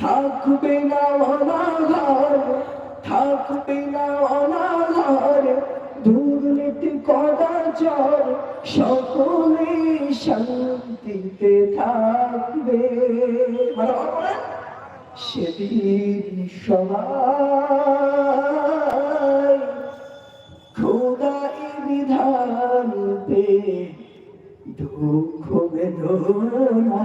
থাকবে না অনাঘর থাকবে না অনাঘর দুর্নীতি কদাচর, সকলে শান্তিতে থাকবে। মানে সেদিন সবাই খোদাই বিধান পে দুঃখ বেদনা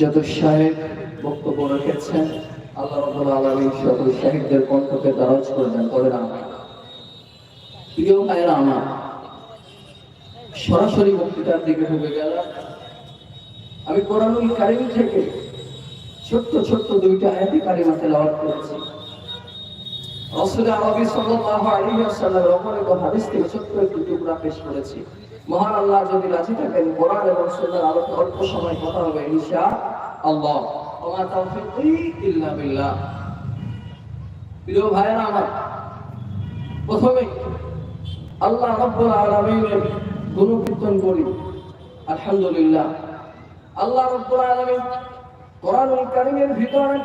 যত সাহেব বক্তব্য রেখেছেন, আল্লাহ আলমী সকল সাহেবদের কণ্ঠকে দারাজ করবেন আমার প্রিয় ভাইয়েরা আমার, সরাসরি বক্তৃতার দিকে ঢুকে আমি কোরআনুল কারিম থেকে ছোট্ট ছোট্ট দুইটা আয়াতি কারিমা করেছি। রাসূল আরবি হাদিস থেকে ছোট্ট একটু টুকরা পেশ করেছি। মহান আল্লাহ যদি রাজি থাকেন, কোরআন এবং সুন্নাহর আলোকে অল্প সময় কথা হবে ইনশাআল্লাহ ওমা তাওফিকি ইল্লা বিল্লাহ। প্রিয় আমার প্রথমে আল্লাহ রব্বুল গুণকীর্তন করি। আলহামদুলিল্লাহ। আল্লাহ রব্বুল আলামিন কোরআনুল কারীমের ভিতরে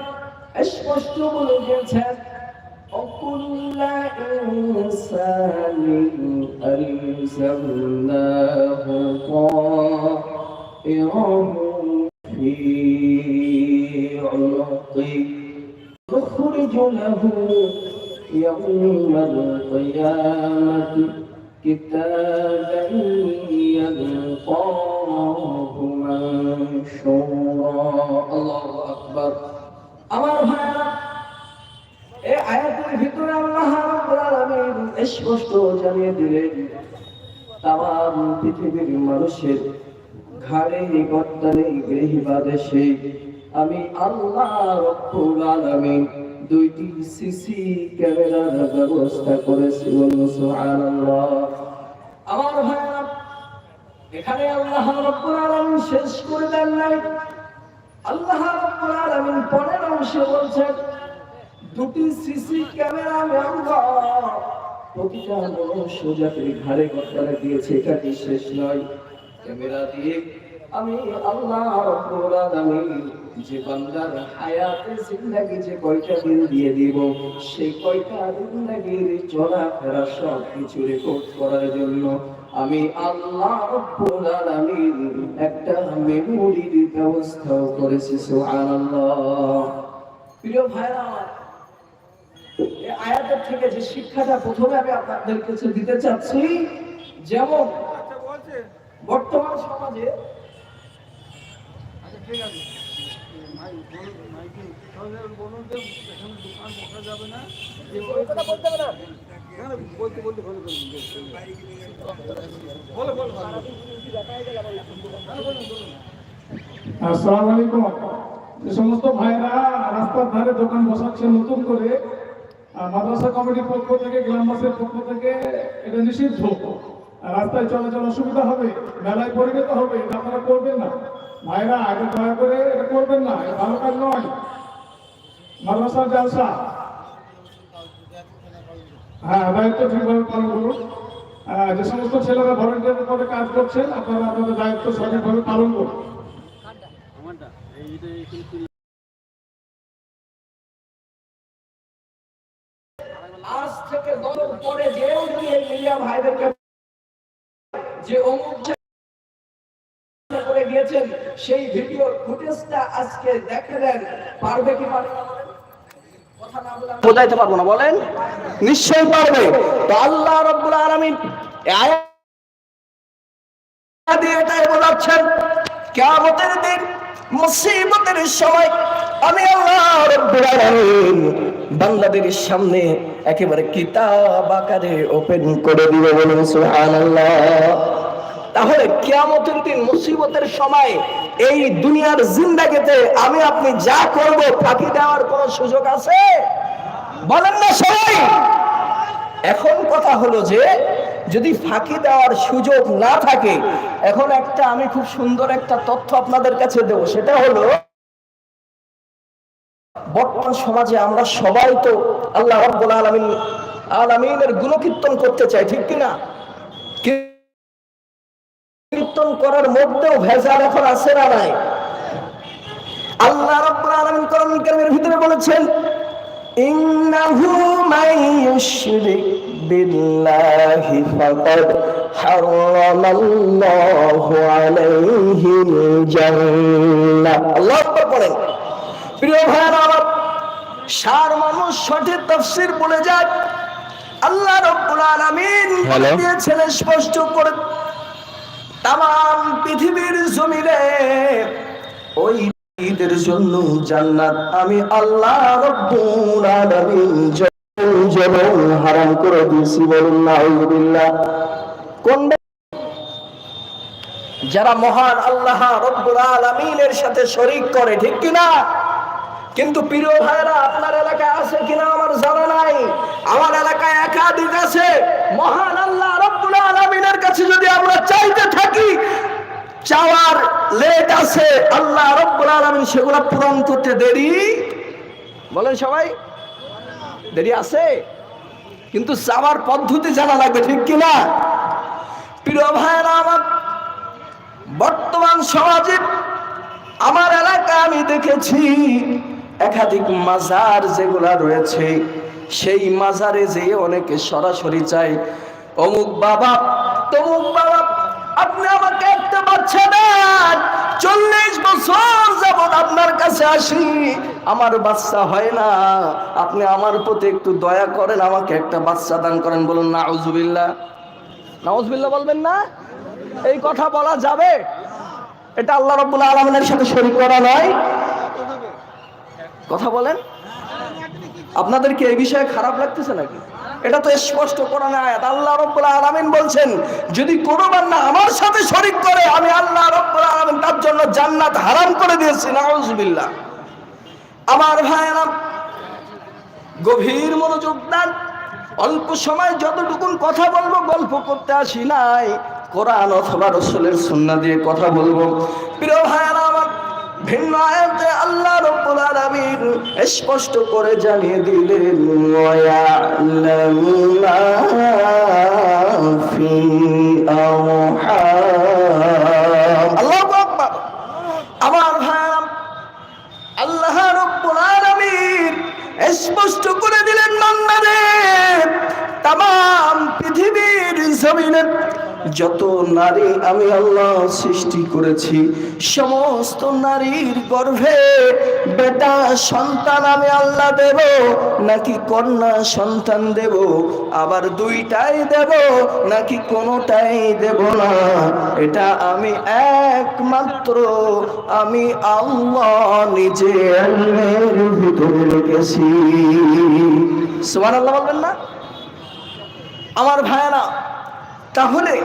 স্পষ্ট বলে দিয়েছেন وكل إنسان ألزمناه طائره في عنقه نخرج له يوم القيامة كتابا يلقاه منشورا الله أكبر আমার ভাইরা এই আয়াতের ভিতরে আল্লাহ রাব্বুল আলামিন স্পষ্ট জানিয়ে দিলেন, তাম পৃথিবীর মানুষের ঘাড়ে গর্দানে গৃহীবা দেশে। আমি আল্লাহ রব্বুল আলামিন দুইটি সিসি ক্যামেরার ব্যবস্থা করেছি বলুন সুবহানাল্লাহ। আমার ভাইরা এখানে আল্লাহ রব্বুল আলামিন শেষ করে দেন নাই। আল্লাহ রাব্বুল আলামিন পরের অংশে বলছেন দুটি সিসি ক্যামেরা আল্লাহ প্রতিটা মনুষ্য জাতির ঘাড়ে দিয়েছে, এটা কি শেষ নয়? ক্যামেরা দিয়ে আমি আল্লাহ রাব্বুল যে বান্দার হায়াতে জিন্দেগি যে কয়টা দিন দিয়ে দিব, সেই কয়টা জিন্দেগির চলাফেরা সব কিছু রেকর্ড করার জন্য আমি আল্লাহ রব্বুল একটা মেমোরির ব্যবস্থাও করেছি, সুবহানাল্লাহ। প্রিয় ভাইরা এই আয়াতের থেকে যে শিক্ষাটা প্রথমে আমি আপনাদের কাছে দিতে চাচ্ছি যেমন বর্তমান সমাজে আচ্ছা আসসালামু আলাইকুম। যে সমস্ত ভাইরা রাস্তার ধারে দোকান বসাচ্ছে নতুন করে মাদ্রাসা কমিটির পক্ষ থেকে গ্রামবাসীর পক্ষ থেকে এটা নিষিদ্ধ। রাস্তায় চলাচল অসুবিধা হবে মেলায় পরিণত হবে এটা আপনারা করবেন না। ভাইরা আগে দয়া করে এটা করবেন না ভালো কাজ নয়। মাদ্রাসার জালসা। হ্যাঁ দায়িত্ব ঠিকভাবে পালন করুন। আহ, যে সমস্ত ছেলেরা ভলেন্টিয়ার পদে কাজ করছেন আপনারা আপনাদের দায়িত্ব সঠিকভাবে পালন করুন। আজ থেকে দল পরে যেও এই মিডিয়া ভাইদেরকে যে অমুক করে গিয়েছেন, সেই ভিডিওর ফুটেজটা আজকে দেখে দেন। পারবে কি পারবে বোঝাইতে পারব না, বলেন। নিশ্চয়ই পারবে। তো আল্লাহ রব্বুল দিয়ে এটাই বোঝাচ্ছেন, কিয়ামতের দিন মুসিবতের সময় আমি আল্লাহ রব্বুল আলামিন বান্দাদের সামনে একেবারে কিতাব আকারে ওপেন করে দিবে বলুন, সুবহানাল্লাহ। তাহলে কিয়ামতের দিন মুসিবতের সময় এই দুনিয়ার জিন্দাগিতে আমি আপনি যা করব ফাঁকি দেওয়ার কোনো সুযোগ আছে? বলেন না সবাই। এখন কথা হলো যে, যদি ফাঁকি দেওয়ার সুযোগ না থাকে, এখন একটা আমি খুব সুন্দর একটা তথ্য আপনাদের কাছে দেব, সেটা হলো বর্তমান সমাজে আমরা সবাই তো আল্লাহ রাব্বুল আলামিন, আলামিনের গুণকীর্তন করতে চাই, ঠিক কি না? কীর্তন করার মধ্যেও ভেজাল এখন আছে না নাই? আল্লাহ রাব্বুল আলামিন কোরআন কারীমের ভিতরে বলেছেন, ইন্নাহু ইউশরিক বিল্লাহি ফাকাদ হারামাল্লাহু জান্নাহ। আল্লাহু প্রিয় ভাইরা আমার সার মানুষ সঠিক তাফসীর বলে যায়। আল্লাহ রাব্বুল আলামিন দিয়েছেন স্পষ্ট করে তাম পৃথিবীর জমিনে ওই ঈদের জন্য জান্নাত আমি আল্লাহ রব্বুল আলামিন যেমন হারাম করে দিয়েছি বলুন নাউযুবিল্লাহ কোন যারা মহান আল্লাহ রব্বুল আলামিনের সাথে শরীক করে ঠিক কি না কিন্তু প্রিয় ভাইরা আপনার এলাকায় আছে কিনা আমার জানা নাই। আমার এলাকায় একাধিক আছে। মহান আল্লাহ রব্বুল আলামিনের কাছে যদি আমরা চাইতে থাকি, চাওয়ার লেট আছে। আল্লাহ রব্বুল আলামিন সেগুলো পূরণ করতে দেরি। বলেন সবাই, দেরি আছে? কিন্তু চাওয়ার পদ্ধতি জানা লাগবে, ঠিক কিনা? প্রিয় ভাইরা আমার বর্তমান সমাজে, আমার এলাকায় আমি দেখেছি একাধিক মাজার যেগুলা রয়েছে, সেই মাজারে যে অনেকে সরাসরি চায় অমুক বাবা, তমুক বাবা, আপনি আমাকে একটা বাচ্চা দেন চল্লিশ বছর যাবত আপনার কাছে আসি। আমার বাচ্চা হয় না। আপনি আমার প্রতি একটু দয়া করেন, আমাকে একটা বাচ্চা দান করেন। বলুন না আউজুবিল্লাহ নাউজুবিল্লাহ বলবেন না? এই কথা বলা যাবে? এটা আল্লাহ রব্বুল আলমিনের সাথে শরীক করা নয়। কথা বলেন। আপনাদের কি এই বিষয়ে খারাপ লাগতেছে নাকি? এটা তো স্পষ্ট করা না আয়াত। আল্লাহ রব্বুল আলামিন বলছেন, যদি কোনো বান্দা আমার সাথে শরীক করে, আমি আল্লাহ রব্বুল আলামিন তার জন্য জান্নাত হারাম করে দিয়েছি, নাউজুবিল্লাহ। আমার ভাইয়েরা, গভীর মনোযোগ দেন। অল্প সময় যতটুকুন কথা বলব, গল্প করতে আসি নাই। কোরআন অথবা রসুলের সুন্না দিয়ে কথা বলব। প্রিয় ভাইয়েরা আমার ভিন্ন আয়াতে আল্লাহ রব্বুল আলামিন স্পষ্ট করে জানিয়ে দিলেন ওয়ায়ালামু মা ফি আমার ভাইয়েরা আল্লাহ রব্বুল আলামিন স্পষ্ট করে দিলেন, বান্দাদের তাম পৃথিবীর জমিনে যত নারী আমি আল্লাহ সৃষ্টি করেছি, সমস্ত নারীর গর্ভে বেটা সন্তান আমি আল্লাহ দেব, নাকি কন্যা সন্তান দেব, আবার দুইটাই দেব, নাকি কোনোটাই দেব না? এটা আমি একমাত্র, আমি আল্লাহ নিজে ভিতরে রেখেছি। সুবহানাল্লাহ বলবেন না? আমার ভাইয়েরা তাহলে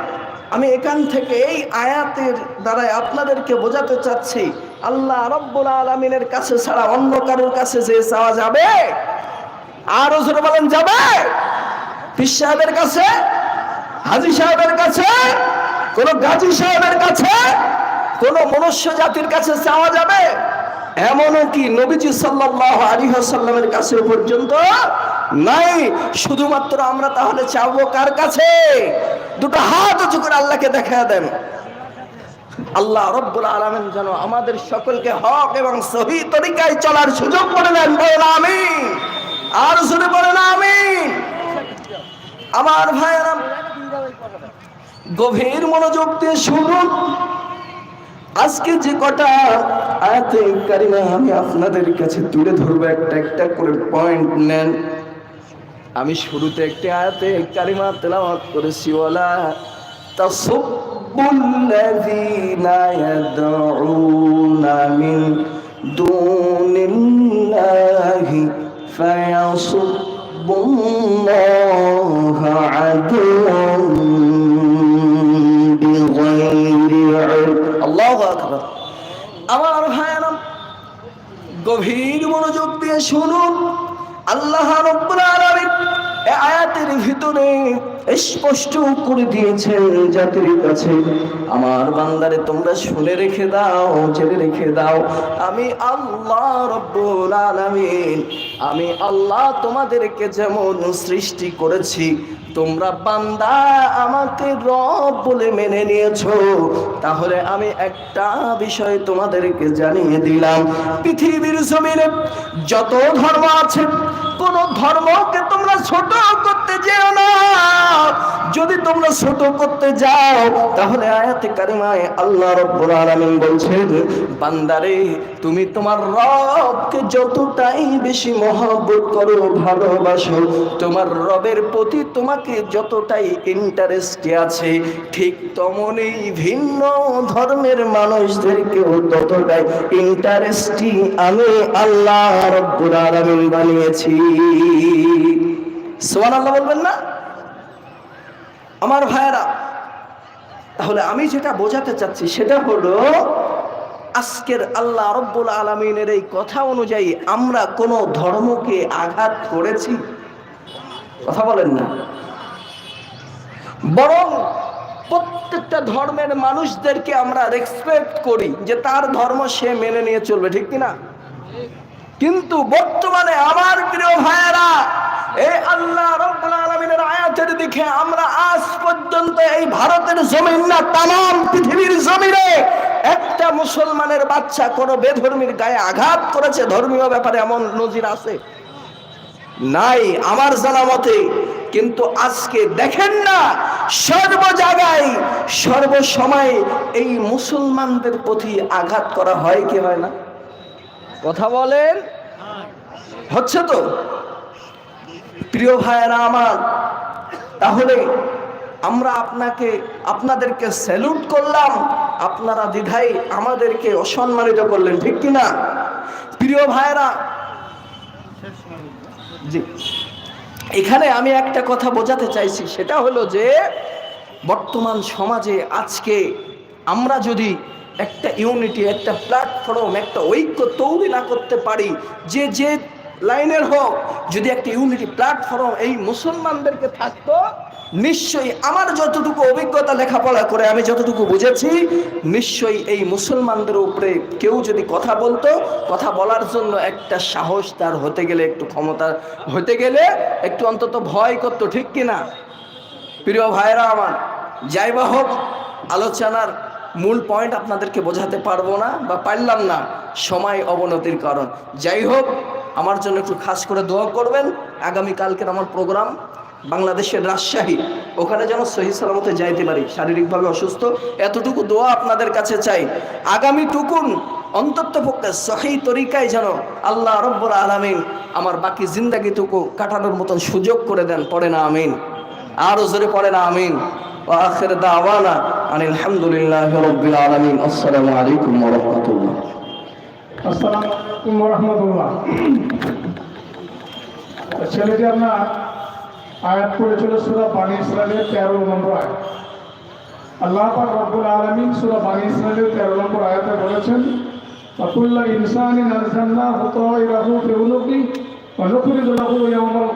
আমি এখান থেকে এই আয়াতের দ্বারাই আপনাদেরকে বোঝাতে চাচ্ছি, আল্লাহ রব্বুল আলমিনের কাছে ছাড়া অন্য কারোর কাছে যে চাওয়া যাবে, আরও জোরে বলেন যাবে। পিস সাহেবের কাছে, হাজি সাহেবের কাছে, কোন গাজী সাহেবের কাছে, কোন মনুষ্য জাতির কাছে চাওয়া যাবে? এমনও কি নবীজি সাল্লাল্লাহু আলাইহি ওয়াসাল্লামের কাছে পর্যন্ত নাই, শুধুমাত্র আমরা তাহলে চাবো কার কাছে? দুটো হাত উঁচু করে আল্লাহকে দেখা দেন। আল্লাহ রব্বুল আলামিন যেন আমাদের সকলকে হক এবং সহি তরিকায় চলার সুযোগ করে দেন। বলেন আমি আর শুনে বলেন আমি আমার ভাইয়েরা, গভীর মনোযোগ দিয়ে শুনুন। আজকে যে কটা আয়াতে কারিমা আমি আপনাদের কাছে তুলে ধরবো, একটা একটা করে পয়েন্ট নেন। আমি শুরুতে একটি আয়াতে কারিমা তেলামত করেছি, বলা তা সুবুল্লাদিনা দরুনামি দুনিল্লাহি ফায়াসু আমার ভাই গভীর মনোযোগ দিয়ে শুনুন। আল্লাহ আয়াতের ভিতরে স্পষ্ট করে দিয়েছেন জাতির কাছে। আমার বান্দারে, তোমরা শুনে রেখে দাও, জেনে রেখে দাও, আমি আল্লাহ রব্বুল আলামিন, আমি আল্লাহ তোমাদেরকে যেমন সৃষ্টি করেছি, তোমরা বান্দা আমাকে রব বলে মেনে নিয়েছো। তাহলে আমি একটা বিষয় তোমাদেরকে জানিয়ে দিলাম। পৃথিবীর জমিনে যত ধর্ম আছে, কোন ধর্মকে তোমরা ছোট করতে যেও না। যদি তোমরা ছোট করতে যাও, তাহলে আয়াতে কারিমায় আল্লাহ রব্বুল আলামিন বলছেন, বান্দারে, তুমি তোমার রবকে যতটাই বেশি মহব্বত করো, ভালোবাসো, তোমার রবের প্রতি তোমাকে যতটাই ইন্টারেস্ট আছে, ঠিক তমনই ভিন্ন ধর্মের মানুষদেরকেও ততটাই ইন্টারেস্টই আমি আল্লাহ রব্বুল আলামিন বানিয়েছি। সুবহানাল্লাহ বলবেন না? আমার ভাইয়েরা, তাহলে আমি যেটা বোঝাতে চাচ্ছি সেটা হলো, আজকের আল্লাহ রব্বুল আলমিনের এই কথা অনুযায়ী আমরা কোনো ধর্মকে আঘাত করেছি? কথা বলেন না। বরং প্রত্যেকটা ধর্মের মানুষদেরকে আমরা রেসপেক্ট করি যে তার ধর্ম সে মেনে নিয়ে চলবে, ঠিক কিনা? কিন্তু বর্তমানে আমার প্রিয় ভাইয়েরা এই আল্লাহ রব্বুল আলামিনের আয়াতের দিকে আমরা আজ পর্যন্ত এই ভারতের জমিন না তাম পৃথিবীর জমিনে একটা মুসলমানের বাচ্চা কোনো বেধর্মীর গায়ে আঘাত করেছে, ধর্মীয় ব্যাপারে এমন নজির আছে? নাই, আমার জানা মতে, কিন্তু আজকে দেখেন না, সর্ব জায়গায় সর্বসময় এই মুসলমানদের প্রতি আঘাত করা হয় কি হয় না? কথা বলেন? হচ্ছে তো? প্রিয় ভাইয়েরা আমার, তাহলে আমরা আপনাকে, আপনাদেরকে স্যালুট করলাম। আপনারা দ্বিধাই আমাদেরকে অসম্মানিত করলেন, ঠিক কিনা প্রিয় ভাইয়েরা, জি। এখানে আমি একটা কথা বোঝাতে চাইছি, সেটা হলো যে, বর্তমান সমাজে আজকে আমরা যদি একটা ইউনিটি একটা প্ল্যাটফর্ম একটা ঐক্য তৈরি না করতে পারি, যে যে লাইনের হোক, যদি একটা ইউনিটি প্ল্যাটফর্ম এই মুসলমানদেরকে থাকতো, নিশ্চয়ই আমার যতটুকু অভিজ্ঞতা লেখাপড়া করে আমি যতটুকু বুঝেছি, নিশ্চয়ই এই মুসলমানদের উপরে কেউ যদি কথা বলতো, কথা বলার জন্য একটা সাহস তার হতে গেলে, একটু ক্ষমতা হতে গেলে একটু অন্তত ভয় করতো, ঠিক কিনা প্রিয় ভাইরা আমার, যাই বা হোক, আলোচনার মূল পয়েন্ট আপনাদেরকে বোঝাতে পারব না বা পারলাম না, সময় অবনতির কারণ। যাই হোক আমার জন্য একটু খাস করে দোয়া করবেন আগামী কালকের আমার প্রোগ্রাম বাংলাদেশের রাজশাহী ওখানে যেন সহি সালামতে যাইতে পারি শারীরিকভাবে অসুস্থ এতটুকু দোয়া আপনাদের কাছে চাই আগামী টুকুন অন্তত পক্ষে সহি তরিকায় যেন আল্লাহ রব্বর আলামিন আমার বাকি জিন্দাগিটুকু কাটানোর মতন সুযোগ করে দেন পড়ে না আমিন আরো জোরে পড়ে না আমিন وآخر دعوانا أن الحمد لله رب العالمين السلام عليكم ورحمة الله আসসালামু আলাইকুম রহমতুল্লাহ ছেলেটি আমরা আয়াত করে চলে সুরা বাণী ইসরায়েলের তেরো নম্বর আয়াত। আল্লাহ পাক রব্বুল আলমিন সুরা বাণী ইসরায়েলের তেরো নম্বর আয়াতে বলেছেন অকুল্লা ইনসানি নারসান্না হতো ইরাহু ফেউলুকি অনুকুরি দলাহু ইয়ামাল